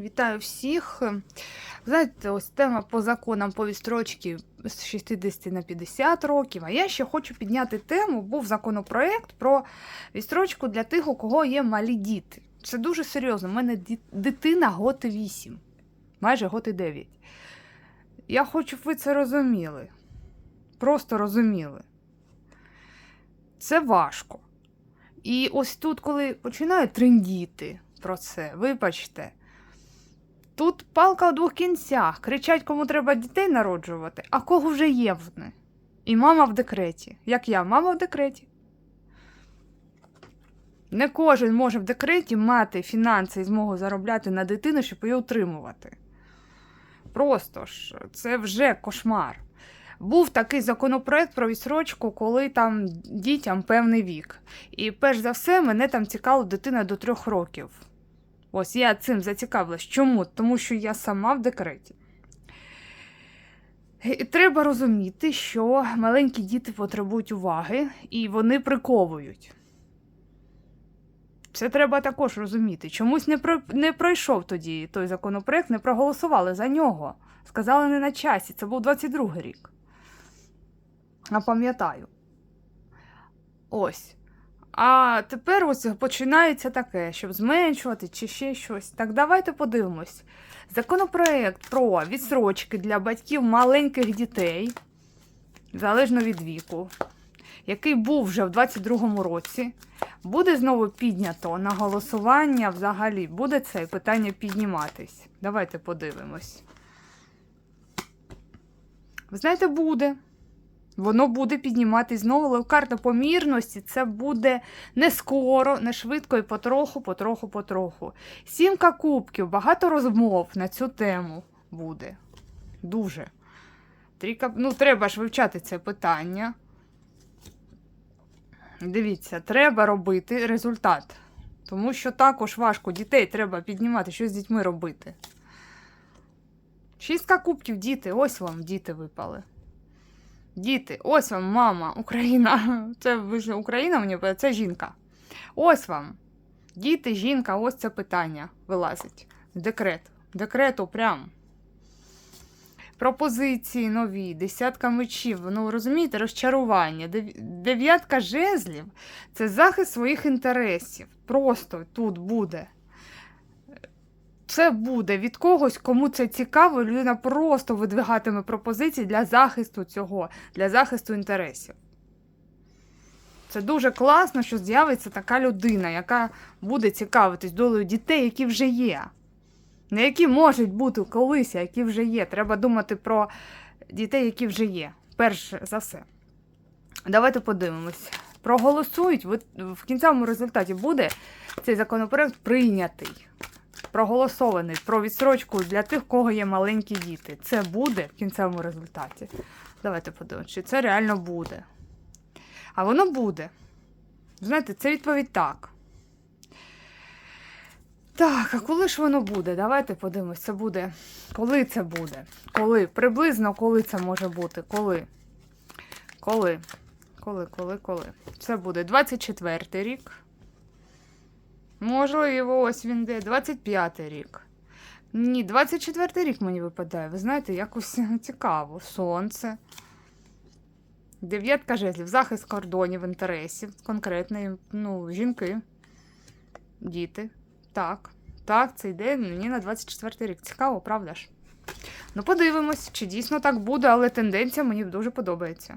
Вітаю всіх. Знаєте, ось тема по законам по відстрочці з 60 на 50 років. А я ще хочу підняти тему. Був законопроект про відстрочку для тих, у кого є малі діти. Це дуже серйозно. У мене дитина год 8, майже год 9. Я хочу, щоб ви це розуміли. Просто розуміли. Це важко. І ось тут, коли починають трендіти про це, вибачте. Тут палка у двох кінцях. Кричать, кому треба дітей народжувати, а кого вже є вони. І мама в декреті. Як я, мама в декреті. Не кожен може в декреті мати фінанси і змогу заробляти на дитину, щоб її утримувати. Просто ж, це вже кошмар. Був такий законопроект про відсрочку, коли там дітям певний вік. І перш за все, мене там цікавила дитина до трьох років. Ось я цим зацікавилась. Чому? Тому що я сама в декреті. І Треба розуміти, що маленькі діти потребують уваги і вони приковують. Це треба також розуміти. Чомусь не, про... не пройшов тоді той законопроект, не проголосували за нього. Сказали не на часі. Це був 22 рік. А пам'ятаю. Ось. А тепер ось починається таке, щоб зменшувати чи ще щось. Так давайте подивимось. Законопроект про відсрочки для батьків маленьких дітей, залежно від віку, який був вже в 22-му році, буде знову піднято на голосування взагалі. Буде це питання підніматись. Давайте подивимось. Ви знаєте, буде. Воно буде підніматись знову, але карта помірності це буде не скоро, не швидко і потроху, потроху, потроху. Сімка кубків, багато розмов на цю тему буде. Дуже. Трійка, ну, треба ж вивчати це питання. Дивіться, треба робити результат. Тому що також важко дітей треба піднімати, що з дітьми робити. Шістка кубків, діти, ось вам діти випали. Діти, ось вам мама, Україна. Це ви ж Україна мені, це жінка. Ось вам. Діти, жінка, ось це питання вилазить. Декрет. Декрету прям. Пропозиції нові, десятка мечів. Ну, розумієте, розчарування. Дев'ятка жезлів це захист своїх інтересів. Просто тут буде. Це буде від когось, кому це цікаво, людина просто видвигатиме пропозиції для захисту цього, для захисту інтересів. Це дуже класно, що з'явиться така людина, яка буде цікавитись долею дітей, які вже є. Не які можуть бути колись, а які вже є. Треба думати про дітей, які вже є. Перш за все. Давайте подивимось. Проголосують, в кінцевому результаті буде цей законопроект прийнятий проголосований про відсрочку для тих, кого є маленькі діти. Це буде в кінцевому результаті. Давайте подивимося, чи це реально буде. А воно буде. Знаєте, це відповідь так. Так, а коли ж воно буде? Давайте подивимось, це буде. Коли це буде? Коли? Приблизно коли це може бути? Коли? Коли? Коли, коли, коли? Це буде 24 рік. Можливо, ось він де. 25-й рік. Ні, 24-й рік мені випадає. Ви знаєте, якось цікаво. Сонце. Дев'ятка жезлів. Захист кордонів, інтересів. Конкретної, ну, жінки. Діти. Так. Так, це йде мені на 24-й рік. Цікаво, правда ж? Ну, подивимось, чи дійсно так буде, але тенденція мені дуже подобається.